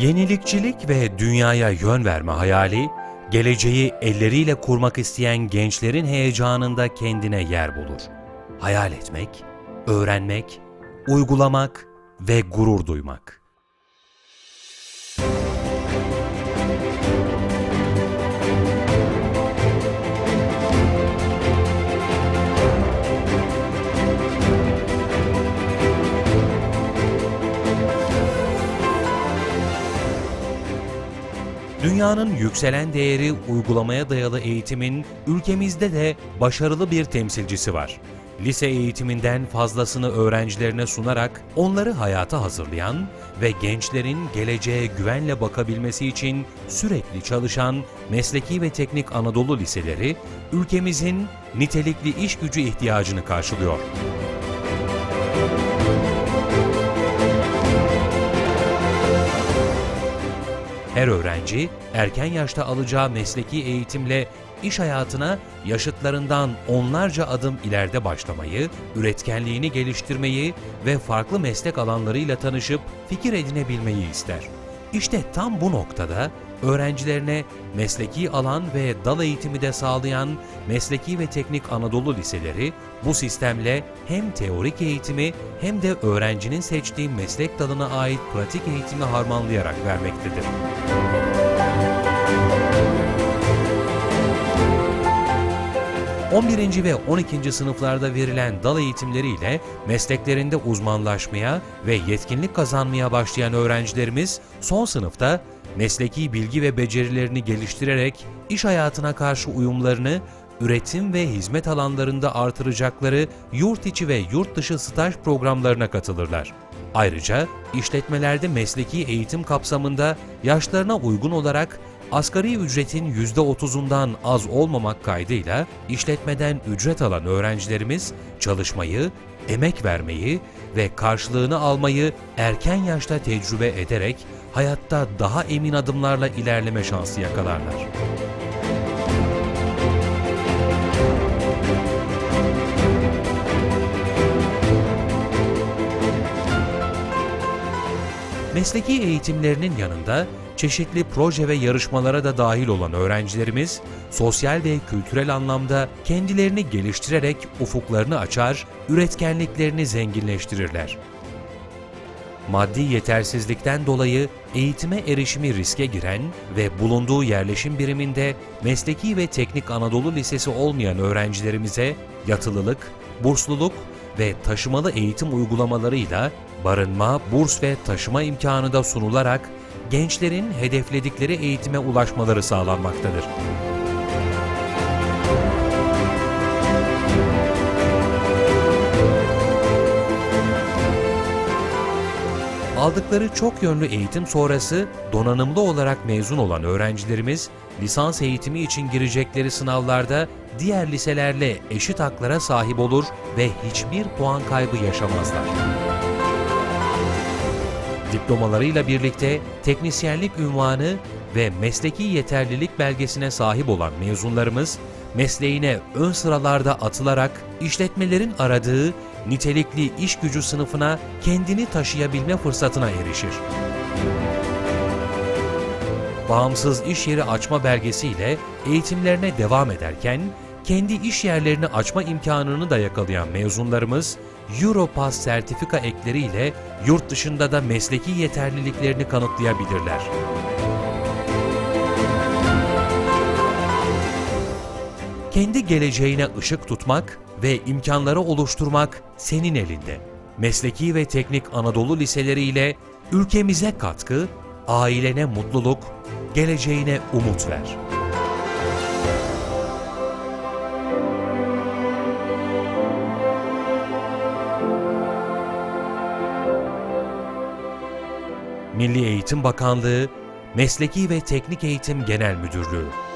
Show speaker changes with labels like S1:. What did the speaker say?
S1: Yenilikçilik ve dünyaya yön verme hayali, geleceği elleriyle kurmak isteyen gençlerin heyecanında kendine yer bulur. Hayal etmek, öğrenmek, uygulamak ve gurur duymak. Dünyanın yükselen değeri uygulamaya dayalı eğitimin ülkemizde de başarılı bir temsilcisi var. Lise eğitiminden fazlasını öğrencilerine sunarak onları hayata hazırlayan ve gençlerin geleceğe güvenle bakabilmesi için sürekli çalışan Mesleki ve Teknik Anadolu Liseleri ülkemizin nitelikli iş gücü ihtiyacını karşılıyor. Her öğrenci erken yaşta alacağı mesleki eğitimle iş hayatına yaşıtlarından onlarca adım ileride başlamayı, üretkenliğini geliştirmeyi ve farklı meslek alanlarıyla tanışıp fikir edinebilmeyi ister. İşte tam bu noktada öğrencilerine mesleki alan ve dal eğitimi de sağlayan Mesleki ve Teknik Anadolu Liseleri bu sistemle hem teorik eğitimi hem de öğrencinin seçtiği meslek dalına ait pratik eğitimi harmanlayarak vermektedir. ...11. ve 12. sınıflarda verilen dal eğitimleriyle mesleklerinde uzmanlaşmaya ve yetkinlik kazanmaya başlayan öğrencilerimiz son sınıfta mesleki bilgi ve becerilerini geliştirerek iş hayatına karşı uyumlarını üretim ve hizmet alanlarında artıracakları yurt içi ve yurt dışı staj programlarına katılırlar. Ayrıca işletmelerde mesleki eğitim kapsamında yaşlarına uygun olarak asgari ücretin %30'undan az olmamak kaydıyla işletmeden ücret alan öğrencilerimiz çalışmayı, emek vermeyi ve karşılığını almayı erken yaşta tecrübe ederek hayatta daha emin adımlarla ilerleme şansı yakalarlar. Mesleki eğitimlerinin yanında çeşitli proje ve yarışmalara da dahil olan öğrencilerimiz sosyal ve kültürel anlamda kendilerini geliştirerek ufuklarını açar, üretkenliklerini zenginleştirirler. Maddi yetersizlikten dolayı eğitime erişimi riske giren ve bulunduğu yerleşim biriminde Mesleki ve Teknik Anadolu Lisesi olmayan öğrencilerimize yatılılık, bursluluk ve taşımalı eğitim uygulamalarıyla barınma, burs ve taşıma imkanı da sunularak gençlerin hedefledikleri eğitime ulaşmaları sağlanmaktadır. Aldıkları çok yönlü eğitim sonrası donanımlı olarak mezun olan öğrencilerimiz lisans eğitimi için girecekleri sınavlarda diğer liselerle eşit haklara sahip olur ve hiçbir puan kaybı yaşamazlar. Diplomalarıyla birlikte teknisyenlik ünvanı ve mesleki yeterlilik belgesine sahip olan mezunlarımız mesleğine ön sıralarda atılarak işletmelerin aradığı nitelikli iş gücü sınıfına kendini taşıyabilme fırsatına erişir. Bağımsız iş yeri açma belgesiyle eğitimlerine devam ederken kendi iş yerlerini açma imkanını da yakalayan mezunlarımız Europass sertifika ekleriyle yurt dışında da mesleki yeterliliklerini kanıtlayabilirler. Kendi geleceğine ışık tutmak ve imkanları oluşturmak senin elinde. Mesleki ve Teknik Anadolu Liseleri ile ülkemize katkı, ailene mutluluk, geleceğine umut ver. Milli Eğitim Bakanlığı, Mesleki ve Teknik Eğitim Genel Müdürlüğü